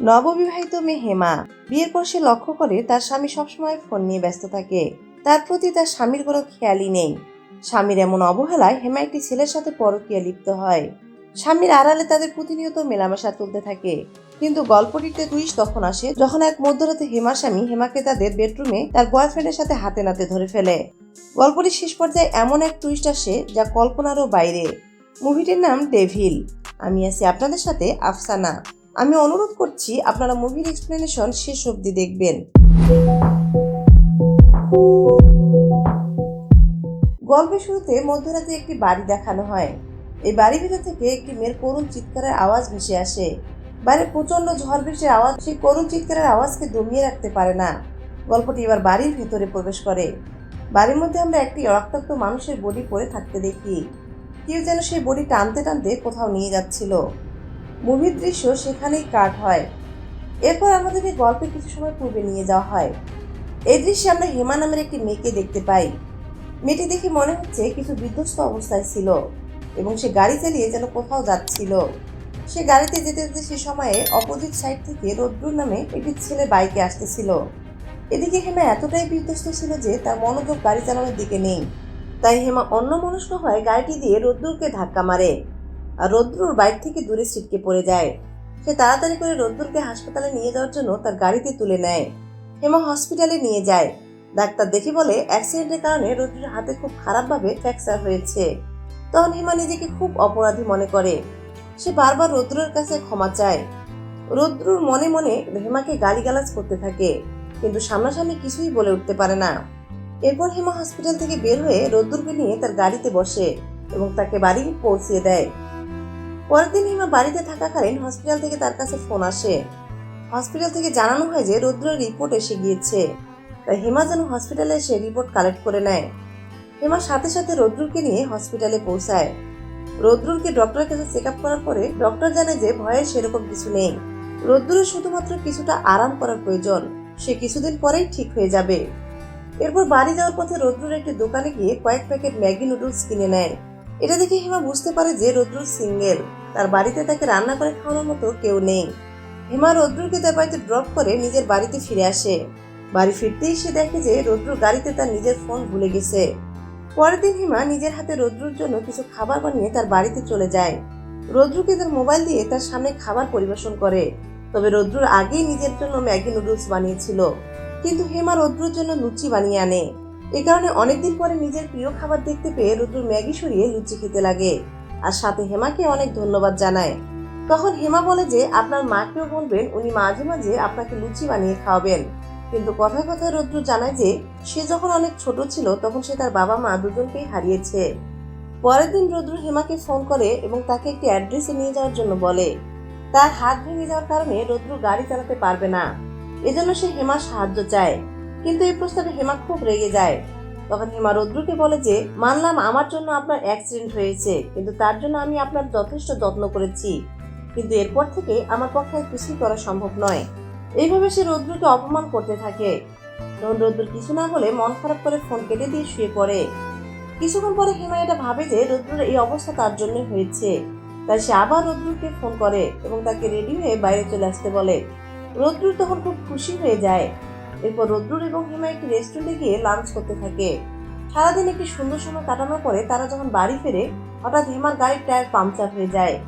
নববিবাহিত মেয়ে হেমা। বিয়ের পর সে লক্ষ্য করে তার স্বামী সবসময় ফোন নিয়ে ব্যস্ত থাকে। তার প্রতি তার স্বামীর কোনো খেয়ালই নেই। স্বামীর এমন অবহেলায় হেমা একটি ছেলের সাথে পরকীয়া লিপ্ত হয়। স্বামীর আড়ালে তাদের প্রতিনিয়ত মেলামেশা চলতে থাকে। কিন্তু গল্পটিতে টুইস্ট তখন আসে যখন এক মধ্যরাতে হেমার স্বামী হেমাকে তাদের বেডরুমে তার বয়ফ্রেন্ডের সাথে হাতে নাতে ধরে ফেলে। গল্পটির শেষ পর্যায়ে এমন এক টুইস্ট আসে যা কল্পনারও বাইরে। মুভিটির নাম ডেভিল আমি আছি আপনাদের সাথে আফসানা। আমি অনুরোধ করছি, আপনারা মুভির এক্সপ্লেনেশন শেষ অবধি দেখবেন। গল্পের শুরুতে মধ্যরাতে একটি বাড়ি দেখানো হয়। এই বাড়ির ভিতর থেকে একটি মেয়ের করুণ চিৎকারের আওয়াজ ভেসে আসে। বাইরে প্রচণ্ড ঝড় বৃষ্টির আওয়াজ, সেই করুণ চিৎকারের আওয়াজকে দমিয়ে রাখতে পারে না। গল্পটি এবার বাড়ির ভেতরে প্রবেশ করে। বাড়ির মধ্যে আমরা একটি রক্তাক্ত মানুষের বডি পড়ে থাকতে দেখি। কেউ যেন সেই বডি টানতে টানতে কোথাও নিয়ে যাচ্ছিল। মুভির দৃশ্য সেখানেই কাট হয়। এরপর আমাদেরকে গল্পের কিছু সময় পূর্বে নিয়ে যাওয়া হয়। এই দৃশ্যে আমরা হেমা নামের একটি মেয়েকে দেখতে পাই। মেয়েটি দেখে মনে হচ্ছে কিছু বিধ্বস্ত অবস্থায় ছিল এবং সে গাড়ি চালিয়ে যেন কোথাও যাচ্ছিল। সে গাড়িতে যেতে যেতে সে সময়ে অপোজিট সাইড থেকে রোদ্রুর নামে একটি ছেলে বাইকে আসতেছিল। এদিকে হেমা এতটাই বিধ্বস্ত ছিল যে তার মনোযোগ গাড়ি চালানোর দিকে নেই। তাই হেমা অন্য মনস্ক হয়ে গাড়িটি দিয়ে রোদ্দুরকে ধাক্কা মারে। আর রোদ্রুর বাইক থেকে দূরে ছিটকে পড়ে যায়। সে তাড়াতাড়ি করে রোদ্দুরকে হাসপাতালে নিয়ে যাওয়ার জন্য তার গাড়িতে তুলে নেয়। হেমা হসপিটালে নিয়ে যায়। ডাক্তার দেখে বলে, অ্যাক্সিডেন্টের কারণে রোদ্রুর হাতে খুব খারাপভাবে ফ্র্যাকচার হয়েছে। তখন হেমা নিজেকে খুব অপরাধী মনে করে। সে বারবার রৌদ্রের কাছে ক্ষমা চায়। রৌদ্রুর মনে মনে হেমাকে গালিগালাজ করতে থাকে, কিন্তু সামনাসামনি কিছুই বলে উঠতে পারে না। এরপর হেমা হসপিটাল থেকে বের হয়ে রৌদ্রকে নিয়ে তার গাড়িতে বসে এবং তাকে বাড়ি পৌঁছিয়ে দেয়। পরের দিন হিমা বাড়িতে থাকাকালীন হসপিটাল থেকে তার কাছে ফোন আসে। হসপিটাল থেকে জানানো হয় যে, রৌদ্রের রিপোর্ট এসে গিয়েছে। তাই হেমা যেন হসপিটালে এসে রিপোর্ট কালেক্ট করে নেয়। হেমা সাথে সাথে রৌদ্রুরকে নিয়ে হসপিটালে পৌঁছায়। রৌদ্রুরকে ডক্টরের কাছে চেক আপ করার পরে ডক্টর জানায় যে ভয়ের সেরকম কিছু নেই। রৌদ্রের শুধুমাত্র কিছুটা আরাম করার প্রয়োজন। সে কিছুদিন পরেই ঠিক হয়ে যাবে। এরপর বাড়ি যাওয়ার পথে রৌদ্রুর একটি দোকানে গিয়ে কয়েক প্যাকেট ম্যাগি নুডলস কিনে নেয়। এটা দেখে হিমা বুঝতে পারে যে রৌদ্রুর সিঙ্গেল। তার বাড়িতে তাকে রান্না করে খাওয়ানোর মতো কেউ নেই। হেমা রৌদ্রুরকে তার বাড়িতে ড্রপ করে নিজের বাড়িতে ফিরে আসে। বাড়ি ফিরতেই সে দেখে যে রৌদ্রুর গাড়িতে তার নিজের ফোন ভুলে গেছে। পরের দিন হিমা নিজের হাতে রৌদ্রুর জন্য কিছু খাবার বানিয়ে তার বাড়িতে চলে যায়। রৌদ্রুকে তার মোবাইল দিয়ে তার সামনে খাবার পরিবেশন করে। তবে রৌদ্রুর আগেই নিজের জন্য ম্যাগি নুডলস বানিয়েছিল। কিন্তু হেমা রৌদ্রুর জন্য লুচি বানিয়ে আনে। এ কারণে অনেকদিন পরে নিজের প্রিয় খাবার দেখতে পেয়ে রৌদ্রুর ম্যাগি সরিয়ে লুচি খেতে লাগে। আর সাথে হেমাকে অনেক ধন্যবাদ জানায়। তখন হেমা বলে যে আপনার মাকেও বলবেন, উনি মাঝে মাঝে আপনাকে লুচি বানিয়ে খাওয়াবেন। কিন্তু কথায় কথায় রৌদ্র জানায় যে সে যখন অনেক ছোট ছিল, তখন সে তার বাবা মা দুজনকেই হারিয়েছে। পরের দিন রৌদ্র হেমাকে ফোন করে এবং তাকে একটি অ্যাড্রেসে নিয়ে যাওয়ার জন্য বলে। তার হাত ভেঙে যাওয়ার কারণে রৌদ্র গাড়ি চালাতে পারবে না। এজন্য সে হেমার সাহায্য চায়। কিন্তু এই প্রস্তাবে হেমা খুব রেগে যায়। তখন হেমা রৌদ্রকে বলে যে, মানলাম আমার জন্য আপনার অ্যাক্সিডেন্ট হয়েছে, কিন্তু তার জন্য আমি আপনার যথেষ্ট যত্ন করেছি। কিন্তু এরপর থেকে আমার পক্ষে কিছুই করা সম্ভব নয়। এইভাবে সে রৌদ্রকে অপমান করতে থাকে। তখন রৌদ্র কিছু না বলে মন খারাপ করে ফোন কেটে দিয়ে শুয়ে পড়ে। কিছুক্ষণ পরে হিমা এটা ভাবে যে, রৌদ্রের এই অবস্থা তার জন্য হয়েছে। তাই সে আবার রৌদ্রকে ফোন করে এবং তাকে রেডি হয়ে বাইরে চলে আসতে বলে। রৌদ্র তখন খুব খুশি হয়ে যায়। এরপর রৌদ্র এবং হিমা একটি রেস্টুরেন্টে গিয়ে লাঞ্চ করতে থাকে। সারাদিন একটি সুন্দর সময় কাটানোর পরে তারা যখন বাড়ি ফেরে, হঠাৎ হিমার গাড়ির টায়ার পাংচার হয়ে যায়।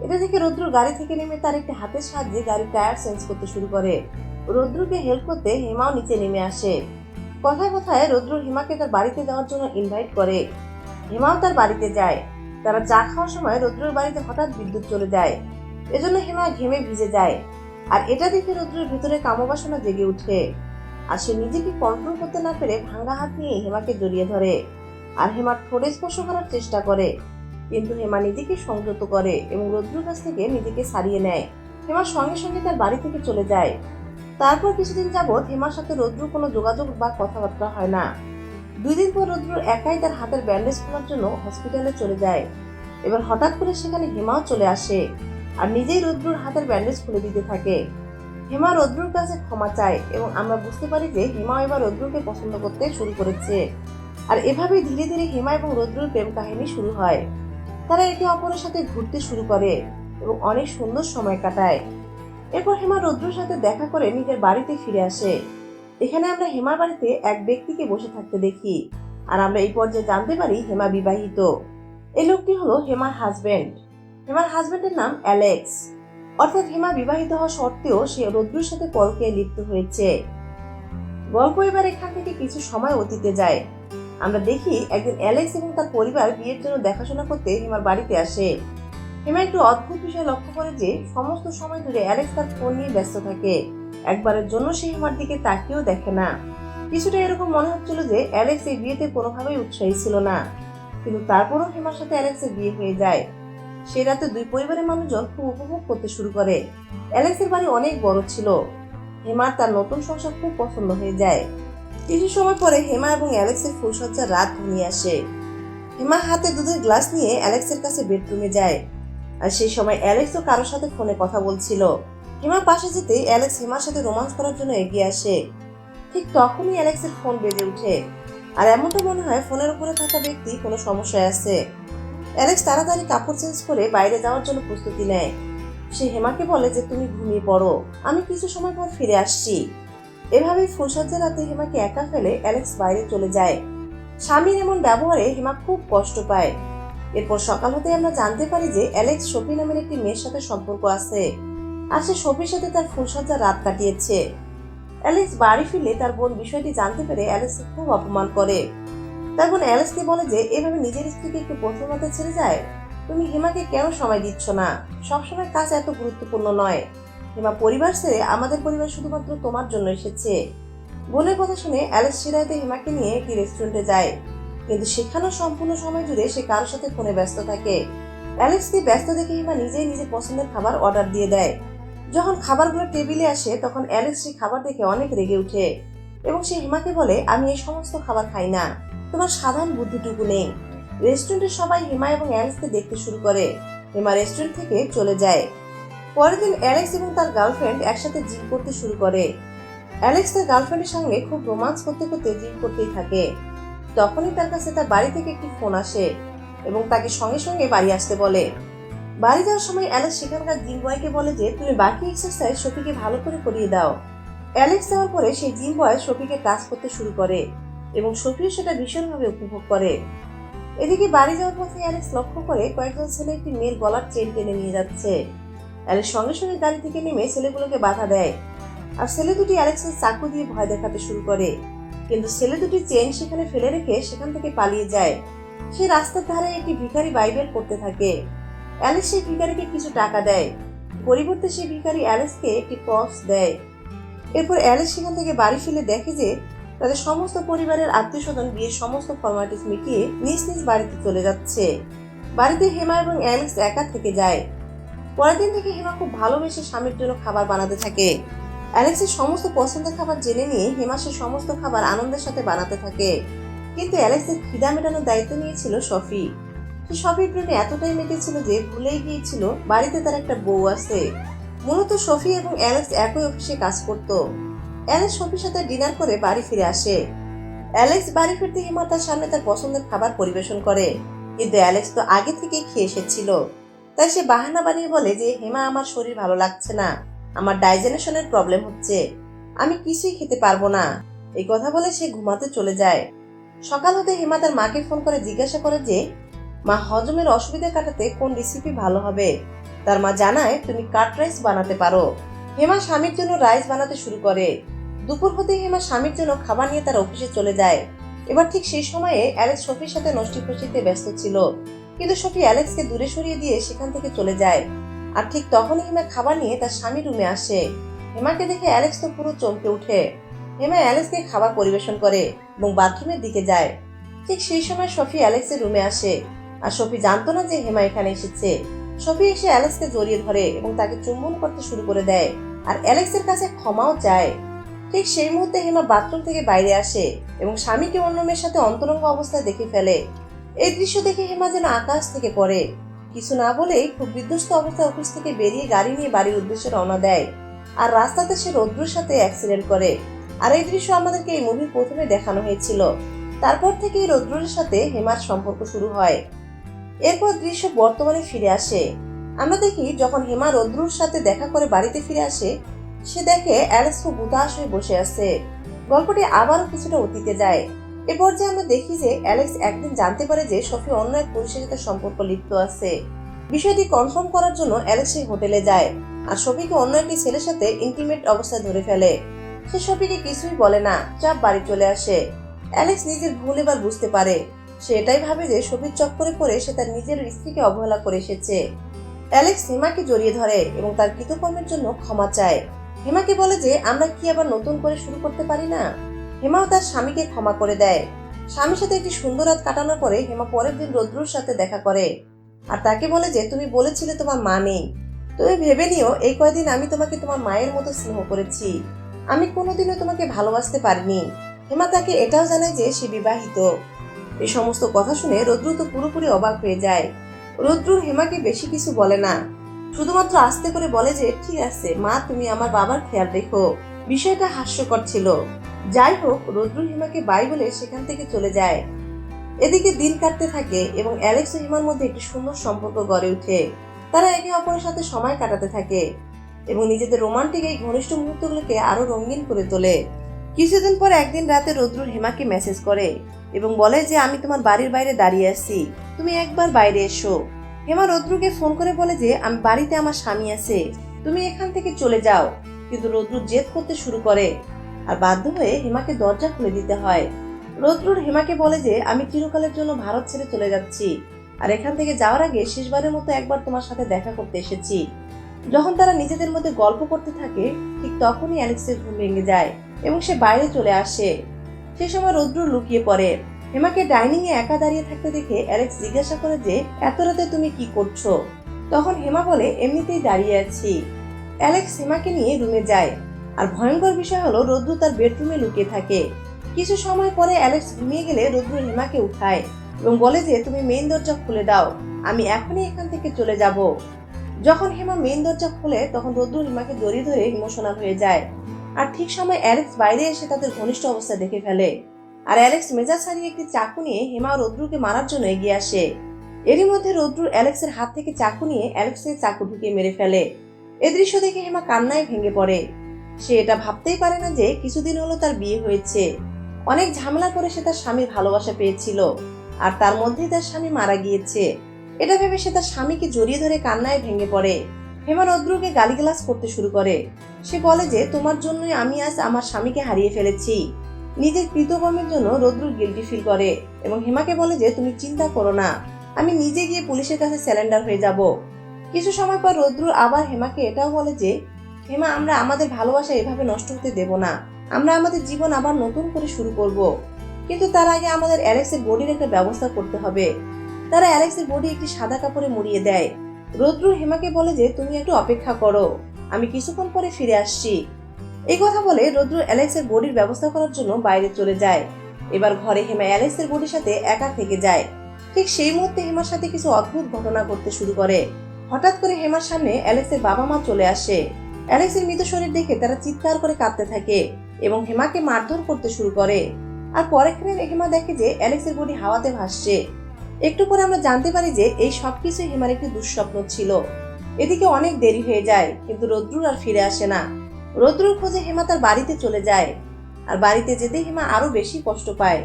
এটা দেখে রৌদ্র গাড়ি থেকে নেমে তার একটি হাতের সাহায্যে গাড়ির টায়ার চেঞ্জ করতে শুরু করে। রৌদ্রকে হেল্প করতে হিমাও নিচে নেমে আসে। কথায় কথায় রৌদ্র হিমাকে তার বাড়িতে যাওয়ার জন্য ইনভাইট করে। হিমাও তার বাড়িতে যায়। তারা চা খাওয়ার সময় রৌদ্রের বাড়িতে হঠাৎ বিদ্যুৎ চলে যায়। এজন্য হিমা ঘেমে ভিজে যায়। আর এটা দেখে রৌদ্রের ভিতরে কামবাসনা জেগে উঠে। আর সে নিজেকে কন্ট্রোল করতে না পেরে ভাঙ্গা হাত নিয়ে হেমাকে জড়িয়ে ধরে। আর হেমার ঠোঁটে স্পর্শ করার চেষ্টা করে, কিন্তু হেমা নিজেকে সংযত করে এবং রৌদ্রের কাছ থেকে নিজেকে সারিয়ে নেয়। হেমার সঙ্গে সঙ্গে তার বাড়ি থেকে চলে যায়। তারপর কিছুদিন যাবৎ হেমার সাথে রৌদ্র কোনো যোগাযোগ বা কথাবার্তা হয় না। দুই দিন পর রৌদ্র একাই তার হাতের ব্যান্ডেজ খোলার জন্য হসপিটালে চলে যায়। এবার হঠাৎ করে সেখানে হেমাও চলে আসে, আর নিজেই রৌদ্রর হাতের ব্যান্ডেজ খুলে দিতে থাকে। হেমা রৌদ্রর কাছে ক্ষমা চায় এবং আমরা বুঝতে পারি যে হেমা এবার রৌদ্রকে পছন্দ করতে শুরু করেছে। আর এভাবেই ধীরে ধীরে হেমা এবং রৌদ্রর প্রেম কাহিনী শুরু হয়। তারা একে অপরের সাথে ঘুরতে শুরু করে এবং অনেক সুন্দর সময় কাটায়। এরপর হেমা রৌদ্রর সাথে দেখা করে নিজের বাড়িতে ফিরে আসে। এখানে আমরা হেমার বাড়িতে এক ব্যক্তিকে বসে থাকতে দেখি আর আমরা এই পর্যায়ে জানতে পারি হেমা বিবাহিত। এই লোকটি হলো হেমার হাজবেন্ড হেমার হাজবেন্ডের নাম অ্যালেক্স। অর্থাৎ হিমা বিবাহিত হওয়া সত্ত্বেও সে রৌদ্রর সাথে পরকে লিপ্ত হয়েছে। গল্প এবার এখান থেকে কিছু সময় অতীতে যায়। আমরা দেখি একদিন অ্যালেক্স এবং তার পরিবার বিয়ের জন্য দেখাশোনা করতে হিমার বাড়িতে আসে। হিমা একটু অদ্ভুত বিষয় লক্ষ্য করে যে সমস্ত সময় ধরে অ্যালেক্স তার ফোন নিয়ে ব্যস্ত থাকে। একবারের জন্য সে হিমার দিকে তাকিয়েও দেখে না। কিছুটা এরকম মনে হচ্ছিল যে অ্যালেক্স এই বিয়েতে কোনোভাবেই উৎসাহী ছিল না। কিন্তু তারপরও হিমার সাথে অ্যালেক্সের বিয়ে হয়ে যায়। সে রাতে দুই পরিবারের মানুষজন খুব উপভোগ করতে শুরু করে। অ্যালেক্সের বাড়ি অনেক বড় ছিল। হেমার তার নতুন সংসার খুব পছন্দ হয়ে যায়। কিছু সময় পরে হেমা এবং অ্যালেক্সের ফুলসজ্জার রাত ঘনিয়ে আসে। হেমা হাতে দুধের গ্লাস নিয়ে অ্যালেক্সের কাছে বেডরুমে যায়। আর সেই সময় অ্যালেক্সও কারোর সাথে ফোনে কথা বলছিল। হেমা পাশে যেতেই অ্যালেক্স হেমার সাথে রোমান্স করার জন্য এগিয়ে আসে। ঠিক তখনই অ্যালেক্সের ফোন বেজে ওঠে। আর এমনটা মনে হয় ফোনের উপরে থাকা ব্যক্তি কোনো সমস্যায় আছে। অ্যালেক্স তাড়াতাড়ি কাপড় চেঞ্জ করে বাইরে যাওয়ার জন্য প্রস্তুতি নেয়। সে হেমাকে বলে যে, তুমি ঘুমিয়ে পড়ো। আমি কিছু সময় পর ফিরে আসছি। এভাবেই ফুলসজ্জা রাতে হেমাকে একা ফেলে অ্যালেক্স বাইরে চলে যায়। স্বামীর এমন ব্যবহারে হেমা খুব কষ্ট পায়। এরপর সকাল হতে আমরা জানতে পারি যে, অ্যালেক্স শফি নামের একটি মেয়ের সাথে সম্পর্ক আছে আর সে শফির সাথে তার ফুলসজ্জা রাত কাটিয়েছে। অ্যালেক্স বাড়ি ফিরলে তার বোন বিষয়টি জানতে পেরে অ্যালেক্সকে খুব অপমান করে। তার বোন বলে যে, এভাবে নিজের স্ত্রীকে একটু প্রথমতে ছেড়ে যায়? তুমি হেমাকে কেন সময় দিচ্ছ না? সবসময় কাজ এত গুরুত্বপূর্ণ নয়। হেমা পরিবার ছেড়ে আমাদের পরিবার শুধুমাত্র তোমার জন্য এসেছে। বোনের কথা শুনে অ্যালেক্স সিরাইতে হেমাকে নিয়ে একটি রেস্টুরেন্টে যায়। কিন্তু সেখানেও সম্পূর্ণ সময় জুড়ে সে কারোর সাথে ফোনে ব্যস্ত থাকে। অ্যালেক্সকে ব্যস্ত দেখে হেমা নিজেই নিজের পছন্দের খাবার অর্ডার দিয়ে দেয়। যখন খাবারগুলো টেবিলে আসে, তখন অ্যালেক্স সেই খাবার দেখে অনেক রেগে ওঠে এবং সে হেমাকে বলে, আমি এই সমস্ত খাবার খাই না। তোমার সাধারণ বুদ্ধিটুকু নেই। রেস্টুরেন্টের সবাই হিমা এবং অ্যালেক্সকে দেখতে শুরু করে। হিমা রেস্টুরেন্ট থেকে চলে যায়। পরের দিন অ্যালেক্স এবং তার গার্লফ্রেন্ড একসাথে জিম করতে শুরু করে। অ্যালেক্স তার গার্লফ্রেন্ডের সঙ্গে খুব রোমান্স করতে করতে জিম করতেই থাকে। তখনই তার কাছে তার বাড়ি থেকে একটি ফোন আসে এবং তাকে সঙ্গে সঙ্গে বাড়ি আসতে বলে। বাড়ি যাওয়ার সময় অ্যালেক্স সেখানকার জিম বয়কে বলে যে, তুমি বাকি এক্সারসাইজ শফিকে ভালো করে করিয়ে দাও। অ্যালেক্স যাওয়ার পরে সেই জিম বয় শফিকে কাজ করতে শুরু করে। এবং শফিও সেটা ভীষণভাবে উপভোগ করে। এদিকে বাড়ি যাওয়ার পথে অ্যালেক্স লক্ষ্য করে কয়েকজন ছেলে একটি মেয়ের গলার চেন টেনে নিয়ে যাচ্ছে। অ্যালেক্স সঙ্গে সঙ্গে গাড়ি থেকে নেমে ছেলেগুলোকে বাধা দেয়। আর ছেলে দুটি অ্যালেক্সের চাকু দিয়ে ভয় দেখাতে শুরু করে। কিন্তু ছেলে দুটি চেন সেখানে ফেলে রেখে সেখান থেকে পালিয়ে যায়। সে রাস্তার ধারে একটি ভিখারি বাইবেল পড়তে থাকে। অ্যালেক্স সেই ভিখারিকে কিছু টাকা দেয়। পরিবর্তে সেই ভিখারি অ্যালেক্সকে একটি পক্স দেয়। এরপর অ্যালেক্স সেখান থেকে বাড়ি ফিরে দেখে যে তাদের সমস্ত পরিবারের আত্মীয় স্বজন বিয়ের সমস্ত ফর্মালিটিস মিটিয়ে নিজ নিজ বাড়িতে চলে যাচ্ছে। বাড়িতে হেমা এবং অ্যালেক্স একা থেকে যায়। পরের দিন থেকে হেমা খুব ভালোবেসে স্বামীর জন্য খাবার বানাতে থাকে। অ্যালেক্সের সমস্ত পছন্দের খাবার জেনে নিয়ে হেমা সে সমস্ত খাবার আনন্দের সাথে বানাতে থাকে। কিন্তু অ্যালেক্সের খিদা মেটানোর দায়িত্ব নিয়েছিল সফি সে শফির প্রেমে এতটাই মেতেছিল যে ভুলেই গিয়েছিল, বাড়িতে তার একটা বউ আছে। মূলত সফি এবং অ্যালেক্স একই অফিসে কাজ করত। অ্যালেক্স শফির সাথে ডিনার করে বাড়ি ফিরে আসে। অ্যালেক্স বাড়ি ফিরতে হেমা তার সামনে তার পছন্দের খাবার পরিবেশন করে। কিন্তু অ্যালেক্স তো আগে থেকেই খেয়ে এসেছিল। তাই সে বাহানা বানিয়ে বলে যে, হেমা, আমার শরীর ভালো লাগছে না। আমার ডাইজেনেশনের প্রবলেম হচ্ছে। আমি কিছুই খেতে পারব না। এই কথা বলে সে ঘুমাতে চলে যায়। সকাল হতে হেমা তার মাকে ফোন করে জিজ্ঞাসা করে যে, মা, হজমের অসুবিধা কাটাতে কোন রেসিপি ভালো হবে? তার মা জানায়, তুমি কাট রাইস বানাতে পারো। হেমা স্বামীর জন্য রাইস বানাতে শুরু করে। দুপুর হতে হেমা স্বামীর জন্য খাবার নিয়ে তার অফিসে চলে যায়। এবার ঠিক সেই সময়ে অ্যালেক্স শফির সাথে নষ্টি ফষ্টিতে ব্যস্ত ছিল। কিন্তু শফি অ্যালেক্সকে দূরে সরিয়ে দিয়ে সেখান থেকে চলে যায়। আর ঠিক তখনই হেমা খাবার নিয়ে তার স্বামী রুমে আসে। হেমাকে দেখে অ্যালেক্স তো পুরো চমকে ওঠে। হেমা অ্যালেক্সকে খাবার পরিবেশন করে এবং বাথরুমের দিকে যায়। ঠিক সেই সময় শফি অ্যালেক্সের রুমে আসে। আর সফি জানতো না যে হেমা এখানে এসেছে। সফি এসে অ্যালেক্সকে জড়িয়ে ধরে এবং তাকে চুম্বন করতে শুরু করে দেয়। আর অ্যালেক্সের কাছে ক্ষমাও চায়। ঠিক সেই মুহূর্তে হেমা বাথরুম থেকে বাইরে আসে এবং স্বামীকে অন্য মেয়ের সাথে অন্তরঙ্গ অবস্থায় দেখে ফেলে। এই দৃশ্য দেখে হেমা যেন আকাশ থেকে পড়ে। কিছু না বলেই খুব বিধ্বস্ত অবস্থায় অফিস থেকে বেরিয়ে গাড়ি নিয়ে বাড়ির উদ্দেশ্যে রওনা দেয়। আর রাস্তাতে সে রৌদ্রর সাথে অ্যাক্সিডেন্ট করে। আর এই দৃশ্য আমাদেরকে এই মুভির প্রথমে দেখানো হয়েছিল। তারপর থেকেই রৌদ্রের সাথে হেমার সম্পর্ক শুরু হয়। এরপর দৃশ্য বর্তমানে ফিরে আসে। আমরা দেখি যখন হেমা রদ্রুর সাথে দেখা করে বাড়িতে ফিরে আসে সে দেখে অ্যালেক্স খুব উদাস হয়ে বসে আছে। গল্পটি আবারও কিছুটা অতীতে যায়। এ পর্যায়ে আমরা দেখি যে অ্যালেক্স একদিন জানতে পারে যে সফি অন্য এক পুরুষের সাথে সম্পর্ক লিপ্ত আছে। বিষয়টি কনফার্ম করার জন্য অ্যালেক্স সেই হোটেলে যায় আর সফিকে অন্য একটি ছেলের সাথে ইন্টিমেট অবস্থায় ধরে ফেলে। সে সফিকে কিছুই বলে না চাপ বাড়ি চলে আসে। অ্যালেক্স নিজের ভুল এবার বুঝতে পারে। সে এটাই ভাবে যে সফির চক্করে পড়ে সে তার নিজের স্ত্রীকে অবহেলা করে এসেছে। অ্যালেক্স হেমাকে জড়িয়ে ধরে এবং তার কৃতকর্মের জন্য ক্ষমা চায়। হেমাকে বলে যে, আমরা কি আবার নতুন করে শুরু করতে পারি না? হেমাও তার স্বামীকে ক্ষমা করে দেয়। স্বামীর সাথে একটি সুন্দর রাত কাটানোর পরে হেমা পরের দিন রদ্রুর সাথে দেখা করে। আর তাকে বলে যে, তুমি বলেছিলে তোমার মা নেই। তুমি ভেবে নিও, এই কয়দিন আমি তোমাকে তোমার মায়ের মতো স্নেহ করেছি। আমি কোনোদিনও তোমাকে ভালোবাসতে পারিনি। হেমা তাকে এটাও জানায় যে, সে বিবাহিত। এই সমস্ত কথা শুনে রদ্রু তো পুরোপুরি অবাক হয়ে যায়। রদ্রু হেমাকে বেশি কিছু বলে না। শুধুমাত্র আস্তে করে বলে যে, ঠিক আছে, মা, তুমি আমার বাবার খেয়াল রেখো। বিষয়টা হাস্যকর ছিল। যাই হোক, রদ্রু হিমাকে বাই বলে সেখান থেকে চলে যায়। এদিকে দিন কাটতে থাকে এবং অ্যালেক্স ও হিমার মধ্যে একটি সুন্দর সম্পর্ক গড়ে ওঠে। তারা একে অপরের সাথে সময় কাটাতে থাকে এবং নিজেদের রোমান্টিক এই ঘনিষ্ঠ মুহূর্তগুলোকে আরও রঙিন করে তোলে। কিছুদিন পর একদিন রাতে রদ্রুর হিমাকে মেসেজ করে এবং বলে যে, আমি তোমার বাড়ির বাইরে দাঁড়িয়ে আছি। তুমি একবার বাইরে এসো। হেমা রদ্রুকে ফোন করে বলে যে, আমি বাড়িতে আমার স্বামী আছে। তুমি এখান থেকে চলে যাও। কিন্তু রদ্রু জেদ করতে শুরু করে। আর বাধ্য হয়ে হেমাকে দরজা খুলে দিতে হয়। রদ্রুর হেমাকে বলে যে, আমি চিরকালের জন্য ভারত ছেড়ে চলে যাচ্ছি। আর এখান থেকে যাওয়ার আগে শেষবারের মতো একবার তোমার সাথে দেখা করতে এসেছি। যখন তারা নিজেদের মধ্যে গল্প করতে থাকে, ঠিক তখনই অ্যালেক্সের ঘুম ভেঙে যায় এবং সে বাইরে চলে আসে। সে সময় রৌদ্র লুকিয়ে পড়ে। হেমাকে ডাইনিং এ একা দাঁড়িয়ে থাকতে দেখে অ্যালেক্স জিজ্ঞাসা করে যে, এত রাতে তুমি কি করছ? তখন হেমা বলে, এমনিতেই দাঁড়িয়ে আছি। অ্যালেক্স হেমাকে নিয়ে রুমে যায়। আর ভয়ঙ্কর বিষয় হলো রৌদ্র তার বেডরুমে লুকিয়ে থাকে। কিছু সময় পরে অ্যালেক্স ঘুমিয়ে গেলে রৌদ্র হেমাকে উঠায় এবং বলে যে, তুমি মেইন দরজা খুলে দাও, আমি এখনই এখান থেকে চলে যাব। যখন হেমা মেইন দরজা খুলে, তখন রৌদ্র হেমাকে জড়িয়ে ধরে ইমোশনাল হয়ে যায়। আর ঠিক সময় অ্যালেক্স বাইরে এসে তাদের ঘনিষ্ঠ অবস্থা দেখে ফেলে। আর অ্যালেক্স মেজাজ হারিয়ে একটি চাকু নিয়ে হেমা রৌদ্রকে মারার জন্য এগিয়ে আসে। এরই মধ্যে রৌদ্র অ্যালেক্সের হাত থেকে চাকু নিয়ে অ্যালেক্সের চাকু ঢুকিয়ে মেরে ফেলে। এ দৃশ্য দেখে হেমা কান্নায় ভেঙে পড়ে। সে এটা ভাবতেই পারে না যে কিছুদিন হলো তার বিয়ে হয়েছে। অনেক ঝামেলা করে সে তার স্বামীর ভালোবাসা পেয়েছিল, আর তার মধ্যেই তার স্বামী মারা গিয়েছে। এটা ভেবে সে তার স্বামীকে জড়িয়ে ধরে কান্নায় ভেঙে পড়ে। হেমা রৌদ্রকে গালিগালাজ করতে শুরু করে। সে বলে যে, তোমার জন্যই আমি আজ আমার স্বামীকে হারিয়ে ফেলেছি। নিজের কৃতকর্মের জন্য রৌদ্র গিল্টি ফিল করে এবং হেমাকে বলে যে, তুমি চিন্তা করো না, আমি নিজে গিয়ে পুলিশের কাছে স্যালেন্ডার হয়ে যাব। কিছু সময় পর রৌদ্র আবার হেমাকে এটাও বলে যে, হেমা, আমরা আমাদের ভালোবাসা এভাবে নষ্ট হতে দেব না। আমরা আমাদের জীবন আবার নতুন করে শুরু করব। কিন্তু তার আগে আমাদের অ্যালেক্সের বডির একটা ব্যবস্থা করতে হবে। তারা অ্যালেক্সের বডি একটি সাদা কাপড়ে মুড়িয়ে দেয়। রৌদ্র হেমাকে বলে যে, তুমি একটু অপেক্ষা করো, আমি কিছুক্ষণ পরে ফিরে আসছি। এই কথা বলে রৌদ্র অ্যালেক্সের বডির ব্যবস্থা করার জন্য বাইরে চলে যায়। এবার ঘরে হেমা অ্যালেক্সের বডির সাথে একা থেকে যায়। ঠিক সেই মুহূর্তে হেমার সাথে কিছু অদ্ভুত ঘটনা ঘটতে শুরু করে। হঠাৎ করে হেমার সামনে অ্যালেক্সের বাবা মা চলে আসে। অ্যালেক্সের মৃত শরীর দেখে তারা চিৎকার করে কাঁদতে থাকে এবং হেমাকে মারধর করতে শুরু করে। আর পরেক্ষণে হেমা দেখে যে অ্যালেক্সের বডি হাওয়াতে ভাসছে। একটু পরে আমরা জানতে পারি যে এই সবকিছু হেমার একটি দুঃস্বপ্ন ছিল। এদিকে অনেক দেরি হয়ে যায়, কিন্তু রৌদ্রুর আর ফিরে আসে না। রৌদ্রুর খোঁজে হেমা তার বাড়িতে চলে যায়। আর বাড়িতে যেতে হেমা আরও বেশি কষ্ট পায়।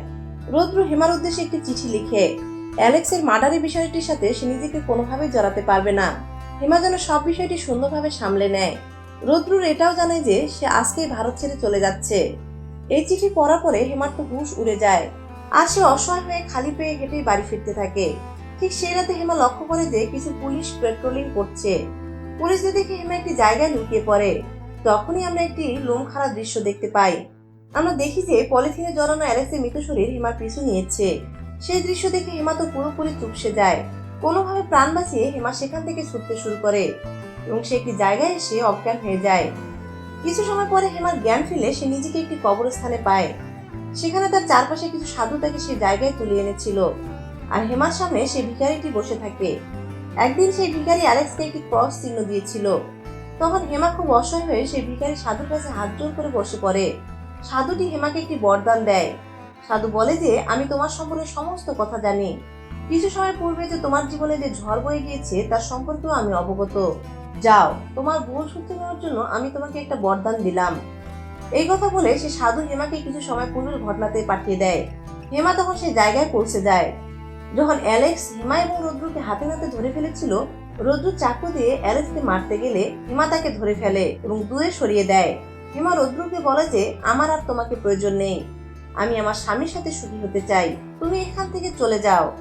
রৌদ্র হেমার উদ্দেশ্যে একটি চিঠি লিখে, অ্যালেক্সের মার্ডারের বিষয়টির সাথে সে নিজেকে কোনোভাবেই জড়াতে পারবে না। হেমা যেন সব বিষয়টি সুন্দরভাবে সামলে নেয়। রৌদ্রুর এটাও জানে যে সে আজকেই ভারত ছেড়ে চলে যাচ্ছে। এই চিঠি পড়ার পরে হেমার তো হুশ উড়ে যায়। আর সে অসহায় হয়ে খালি পেয়ে হেঁটেই বাড়ি ফিরতে থাকে। ঠিক সেই রাতে হেমা লক্ষ্য করে যে কিছু পুলিশ পেট্রোলিং করছে। পুলিশদের দেখে হেমা একটি জায়গায় লুকিয়ে পড়ে। তখনই আমরা একটি লোম খারাপ দৃশ্য দেখতে পাই। আমরা দেখি যে পলিথিনে জড়ানো অ্যালেক্সের মৃত শরীর হেমার পিছু নিয়েছে। সেই দৃশ্য দেখে হেমা তো পুরোপুরি চুপসে যায়। কোনোভাবে প্রাণ বাঁচিয়ে হেমা সেখান থেকে ছুটতে শুরু করে এবং সে একটি জায়গায় এসে অজ্ঞান হয়ে যায়। কিছু সময় পরে হেমার জ্ঞান ফিরে সে নিজেকে একটি কবরস্থানে পায়। সেখানে তার চারপাশে কিছু সাধু তাকে সেই জায়গায় তুলে এনেছিল। আর হেমার সামনে সেই ভিখারিটি বসে থাকে। একদিন সেই ভিখারি অ্যালেক্সকে একটি ক্রস চিহ্ন দিয়েছিল। তখন হেমা খুব অসহায় হয়ে সেই ভিখারি সাধুর কাছে হাত জোর করে বসে পড়ে। সাধুটি হেমাকে একটি বরদান দেয়। সাধু বলে যে, আমি তোমার সম্পর্কে সমস্ত কথা জানি। কিছু সময় পূর্বে যে তোমার জীবনে যে ঝড় বয়ে গিয়েছে, তার সম্পর্কেও আমি অবগত। যাও, তোমার ভুল সূত্র নেওয়ার জন্য আমি তোমাকে একটা বরদান দিলাম। এই কথা বলে সে সাধু হেমাকে কিছু সময় পূর্বের ঘটনাতে পাঠিয়ে দেয়। হেমা তখন সে জায়গায় পৌঁছে যায়। যখন অ্যালেক্স হিমা এবং রৌদ্রকে হাতে হাতে ধরে ফেলেছিল রৌদ্র চাকু দিয়ে অ্যালেক্সকে মারতে গেলে হিমা তাকে ধরে ফেলে এবং দূরে সরিয়ে দেয়। হিমা রৌদ্রকে বলে যে, আমার আর তোমাকে প্রয়োজন নেই। আমি আমার স্বামীর সাথে সুখী হতে চাই। তুমি এখান থেকে চলে যাও।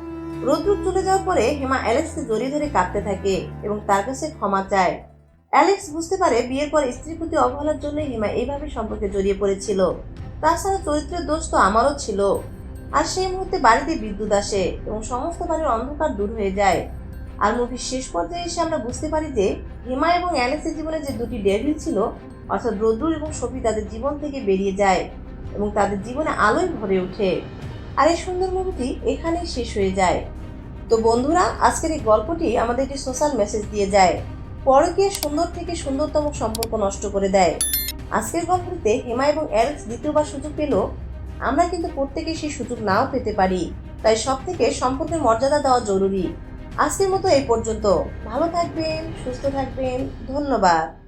রৌদ্র চলে যাওয়ার পরে হেমা অ্যালেক্সকে জড়িয়ে ধরে কাঁদতে থাকে এবং তার কাছে ক্ষমা চায়। অ্যালেক্স বুঝতে পারে বিয়ের পর স্ত্রীর প্রতি অবহেলার জন্য হেমা এইভাবে সম্পর্কে জড়িয়ে পড়েছিল। তাছাড়া চরিত্রের দোষ তো আমারও ছিল। আর সেই মুহূর্তে বাড়িতে বিদ্যুৎ আসে এবং সমস্ত বাড়ির অন্ধকার দূর হয়ে যায়। আর মুভির শেষ পর্যায়ে এসে আমরা বুঝতে পারি যে হিমা এবং অ্যালেক্সের জীবনে যে দুটি ডেভিল ছিল, অর্থাৎ রদ্রুর এবং সফি তাদের জীবন থেকে বেরিয়ে যায় এবং তাদের জীবনে আলোয় ভরে ওঠে। আর এই সুন্দর মুভিটি এখানেই শেষ হয়ে যায়। তো বন্ধুরা, আজকের এই গল্পটি আমাদের একটি সোশ্যাল মেসেজ দিয়ে যায়। পরকে সুন্দর থেকে সুন্দরতম সম্পর্ক নষ্ট করে দেয়। আজকের গল্পটিতে হেমা এবং অ্যালেক্স দ্বিতীয়বার সুযোগ পেল। আমরা কিন্তু প্রত্যেকে সেই সুযোগ নাও পেতে পারি। তাই সব থেকে সম্পর্কের মর্যাদা দেওয়া জরুরি। আজকের মতো এই পর্যন্ত। ভালো থাকবেন সুস্থ থাকবেন। ধন্যবাদ।